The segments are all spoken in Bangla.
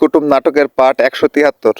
কুটুম নাটকের পার্ট একশো তিয়াত্তর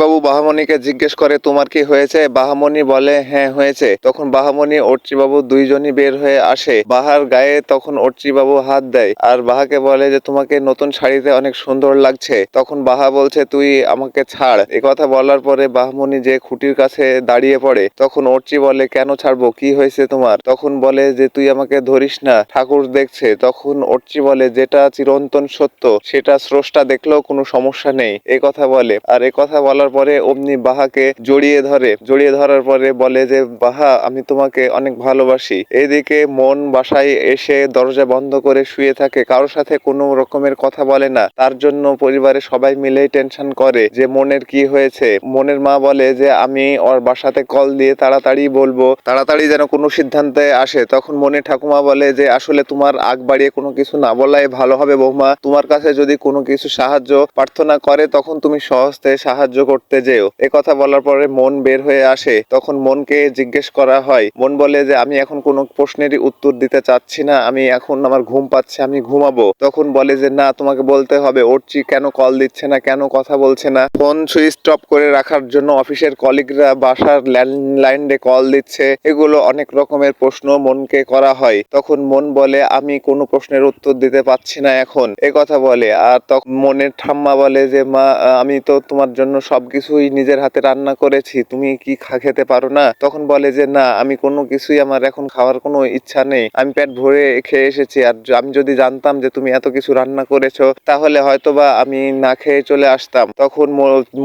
বাবু বাহামণিকে জিজ্ঞেস করে, তোমার কি হয়েছে? বাহামণি বলে হ্যাঁ হয়েছে। তখন বাহামণি বাবু দুইজনই বের হয়ে আসে। বাহার গায়ে তখন বাবু হাত দেয় আর বাহাকে বলে যে, তোমাকে নতুন শাড়িতে অনেক সুন্দর লাগছে। তখন বাহা বলছে, তুই আমাকে ছাড়। কথা বলার পরে বাহামণি যে খুঁটির কাছে দাঁড়িয়ে পড়ে, তখন অর্চি বলে, কেন ছাড়বো? কি হয়েছে তোমার? তখন বলে যে, তুই আমাকে ধরিস না, ঠাকুর দেখছে। তখন অর্চি বলে, যেটা চিরন্তন সত্য, সেটা স্রষ্টা দেখলেও কোনো সমস্যা নেই। এ কথা বলে। আর এ কথা বলার পরে অমনি বাহাকে জড়িয়ে ধরে। জড়িয়ে ধরার পরে বলে যে, বাহা, আমি তোমাকে অনেক ভালোবাসি। এদিকে মন বাসায় এসে দরজা বন্ধ করে শুয়ে থাকে। কারোর সাথে কোনো রকমের কথা বলে না। তার জন্য পরিবারের সবাই মিলেই টেনশন করে যে, মনের কি হয়েছে? মনের মা বলে যে, আমি ওর বাসাতে কল দিয়ে তাড়াতাড়ি বলব। তাড়াতাড়ি যেন কোনো সিদ্ধান্তে আসে। তখন মনে ঠাকুমা বলে যে, আসলে তোমার আগ বাড়িয়ে কোনো কিছু না বলাই ভালো হবে বৌমা। তোমার কাছে যদি কোনো কিছু সাহায্য প্রার্থনা করে, তখন তুমি সহজতে সাহায্য করতে যেও। এ কথা বলার পরে মন বের হয়ে আসে। তখন মনকে জিজ্ঞেস করা হয়, মন বলে যে, আমি এখন কোনো প্রশ্নেরই উত্তর দিতে চাচ্ছি না। আমি এখন আমার ঘুম পাচ্ছে, আমি ঘুমাবো। তখন বলে যে, না, তোমাকে বলতে হবে, ওরচি কেন কল দিচ্ছে না, কেন কথা বলছে না? ফোন সুইচ অফ করে রাখার জন্য অফিসের কলিগরা বাসার ল্যান্ডলাইনে কল দিচ্ছে। এগুলো অনেক রকমের প্রশ্ন মনকে করা হয়। তখন মন বলে, আমি কোনো প্রশ্নের উত্তর দিতে পাচ্ছি না এখন। এ কথা বলে, আর তখন মনের ঠাম্মা বলে যে, মা আমি তো তোমার জন্য সবকিছুই নিজের হাতে রান্না করেছি, তুমি কি খেতে পারো না? তখন বলে যে, না, আমি কোনো কিছুই আমার এখন খাওয়ার কোনো ইচ্ছা নেই। আমি পেট ভরে খেয়ে এসেছি আর আমি যদি জানতাম যে তুমি এত কিছু রান্না করেছ, তাহলে হয়তোবা আমি না খেয়ে চলে আসতাম। তখন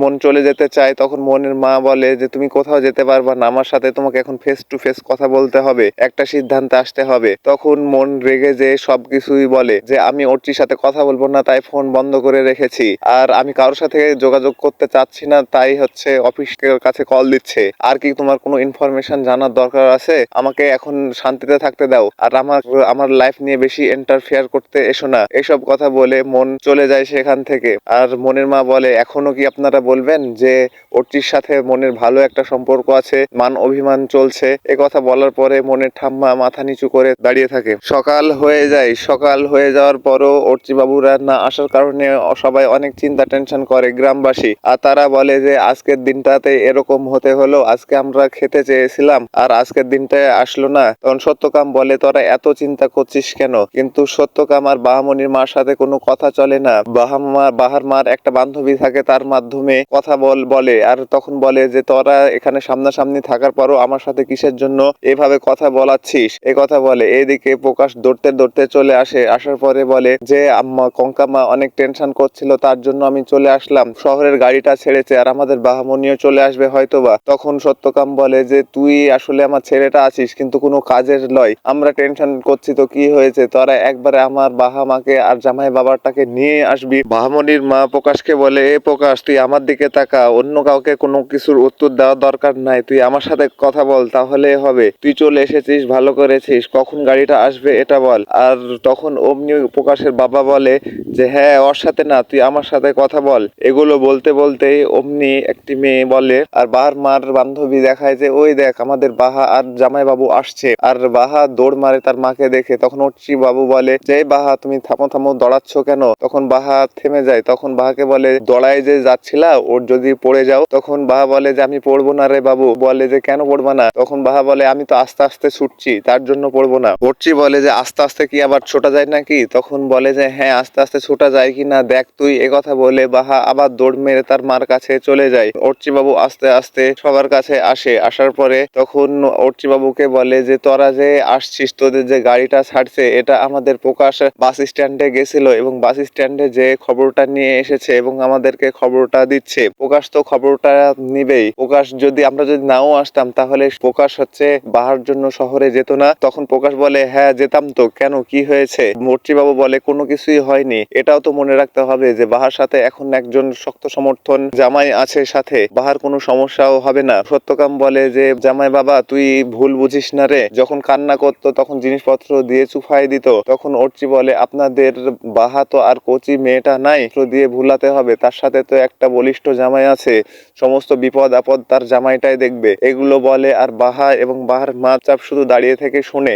মন চলে যেতে চায়। তখন মনের মা বলে যে, তুমি কোথাও যেতে পারবা না, আমার সাথে তোমাকে এখন ফেস টু ফেস কথা বলতে হবে, একটা সিদ্ধান্তে আসতে হবে। তখন মন রেগে যে সবকিছুই বলে যে, আমি ওরটির সাথে কথা বলব না, তাই ফোন বন্ধ করে রেখেছি। আর আমি কারোর সাথে যোগাযোগ করতে চাচ্ছি না, তাই হচ্ছে অফিসের কাছে কল দিচ্ছে। আর কি তোমার কোনো ইনফরমেশন জানার দরকার আছে? আমাকে এখন শান্তিতে থাকতে দাও। আর আমার আমার লাইফ নিয়ে বেশি ইন্টারফেয়ার করতে এসো না। এসব কথা বলে মন চলে যায় সেখান থেকে। আর মনের মা বলে, এখনও কি আপনারা বলবেন যে ওরটির সাথে মনের ভালো একটা সম্পর্ক আছে? মান অভিমান চলছে। এ কথা বলার পরে মনের ঠাম্মা মাথা নিচু করে দাঁড়িয়ে থাকে। সকাল হয়ে যায়। সকাল হয়ে যাওয়ার পরও অর্চি বাবুরা না আসার কারণে সবাই অনেক চিন্তা টেনশন করে গ্রামবাসী। আর তারা বলে যে, আজকের দিনটাতে এরকম হতে হলো, আজকে আমরা খেতে চেয়েছিলাম আর আজকের দিনটা আসলো না। তখন সত্যকাম বলে, তোরা এত চিন্তা করছিস কেন? কিন্তু সত্যকাম আর বাহামণির মার সাথে কোনো কথা চলে না। বাহামা, বাহার মার একটা বান্ধবী থাকে, তার মাধ্যমে কথা বল, বলে। আর তখন বলে যে, তোরা এখানে সামনাসামনি থাকার পরও আমার সাথে কিসের জন্য এভাবে কথা বলাচ্ছিস? এ কথা বলে। এদিকে প্রকাশ দৌড়তে দৌড়তে চলে আসে। আসার পরে বলে যে, আম্মা, কঙ্কামা অনেক টেনশন করছিল তার জন্য আমি চলে আসলাম। শহরের গাড়িটা ছেড়েছে আর আমাদের বাহামনিও চলে আসবে হয়তোবা। তখন সত্যকাম বলে যে, তুই আসলে আমার ছেলেটা আছিস, কিন্তু কোনো কাজের লয়। আমরা টেনশন করছি তো কি হয়েছে? তোরা একবারে আমার বাহা মাকে আর জামাই বাবারটাকে নিয়ে আসবি। বাহামনির মা প্রকাশকে বলে, এ প্রকাশ, তুই আমার দিকে তাকা। অন্য কাউকে কোনো কিছুর উত্তর দেওয়ার দরকার নাই। তুই আমার সাথে কথা বল, তাহলে হবে। তুই চলে এসেছিস, ভালো করেছিস। কখন গাড়িটা আসবে, এটা বল। আর তখন অমনি প্রকাশের বাবা বলে যে হ্যাঁ ওর সাথে না, তুই আমার সাথে কথা বল। এগুলো বলতে বলতেই অমনি একটি মেয়ে বলে, আর বাহার মার বান্ধবী দেখায় যে, ওই দেখ, আমাদের বাহা আর জামাই বাবু আসছে। আর বাহা দৌড় মারে তার মাকে দেখে, তখন অর্চি বাবু বলে যে বাহা, তুমি থামো থামো, দৌড়াচ্ছ কেন? তখন বাহা থেমে যায়, তখন বাহাকে বলে, দৌড়ায় যে যাচ্ছিলা, ওর যদি পড়ে যাও? তখন বাহা বলে যে, আমি পড়ব না রে বাবু। বলে যে, কেন পড়ব না? তখন বাহা বলে, আমি তো আস্তে আস্তে ছুটছি, তার জন্য পড়ব না। অর্চি বলে যে, আস্তে আস্তে কি আবার ছোটা যায় নাকি? তখন বলে যে হ্যাঁ আস্তে আস্তে ছোটা যায় কি না, দেখ তুই কথা বলে বাহা আবার দৌড় মেরে তার মার কাছে চলে যায়। বাবু আস্তে আস্তে সবার কাছে আসে। আসার পরে তখন বাবুকে বলে যে, তোরা যে আসছিস, তোদের যে গাড়িটা ছাড়ছে, এটা আমাদের প্রকাশ বাস স্ট্যান্ডে গেছিল এবং বাস স্ট্যান্ডে যে খবরটা নিয়ে এসেছে এবং আমাদেরকে খবরটা দিচ্ছে। প্রকাশ তো খবরটা নিবেই। প্রকাশ যদি, আমরা যদি নাও আসতাম, তাহলে প্রকাশ হচ্ছে বাহার জন্য শহরে যেত না। তখন প্রকাশ বলে হ্যাঁ যেতাম তো। কেন? কি হয়েছে? বাবু বলে, কোনো কিছুই হয়নি। এটাও তো মনে রাখতে হবে যে বাহার সাথে এখন একজন শক্ত সমর্থন জামাই আছে সাথে, বাহার কোনো সমস্যাও হবে না। সত্যকাম বলে যে, জামাই বাবা, তুই ভুল বুঝিস না রে। যখন কান্না করতো, তখন জিনিসপত্র দিয়ে চুফাই দিত। তখন অর্চি বলে, আপনাদের বাহা তো আর কচি মেয়েটা নাই দিয়ে ভুলাতে হবে। তার সাথে তো একটা বলিষ্ঠ জামাই আছে। সমস্ত বিপদ আপদ তার জামাইটাই দেখবে। এগুলো বলে, আর বাহা এবং বাহার মা চাপ শুধু দাঁড়িয়ে থেকে শুনে।